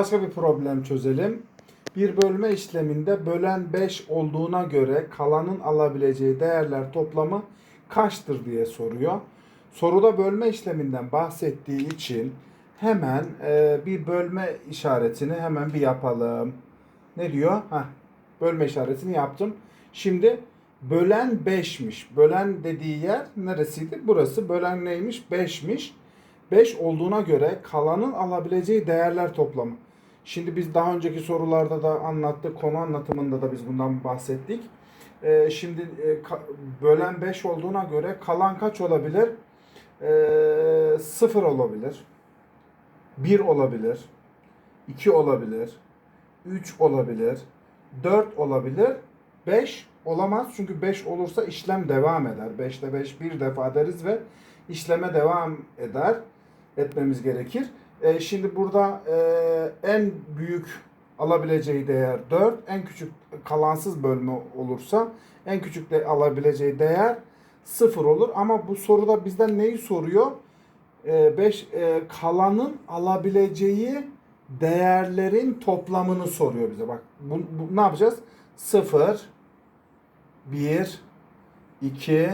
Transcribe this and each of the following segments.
Başka bir problem çözelim. Bir bölme işleminde bölen 5 olduğuna göre kalanın alabileceği değerler toplamı kaçtır diye soruyor. Soruda bölme işleminden bahsettiği için hemen e, bir bölme işaretini hemen bir yapalım. Ne diyor? Heh, bölme işaretini yaptım. Şimdi bölen 5'miş. Bölen dediği yer neresiydi? Burası. Bölen neymiş? 5'miş. 5 olduğuna göre kalanın alabileceği değerler toplamı. Şimdi biz daha önceki sorularda da anlattık. Konu anlatımında da biz bundan bahsettik. Ee, şimdi e, bölen 5 olduğuna göre kalan kaç olabilir? Ee, 0 olabilir. 1 olabilir. 2 olabilir. 3 olabilir. 4 olabilir. 5 olamaz çünkü 5 olursa işlem devam eder. 5'te 5 bir defa deriz ve işleme devam eder. Etmemiz gerekir. E, şimdi burada e, en büyük alabileceği değer 4. En küçük kalansız bölme olursa en küçük de alabileceği değer 0 olur. Ama bu soruda bizden neyi soruyor? 5 kalanın alabileceği değerlerin toplamını soruyor bize. Bak bu, bu ne yapacağız? 0 1 2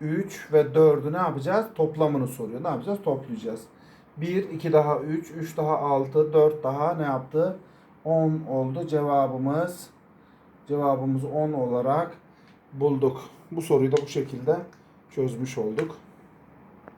3 ve 4'ü ne yapacağız? Toplamını soruyor. Ne yapacağız? Toplayacağız. 1, 2 daha 3, 3 daha 6, 4 daha ne yaptı? 10 oldu. Cevabımız cevabımızı 10 olarak bulduk. Bu soruyu da bu şekilde çözmüş olduk.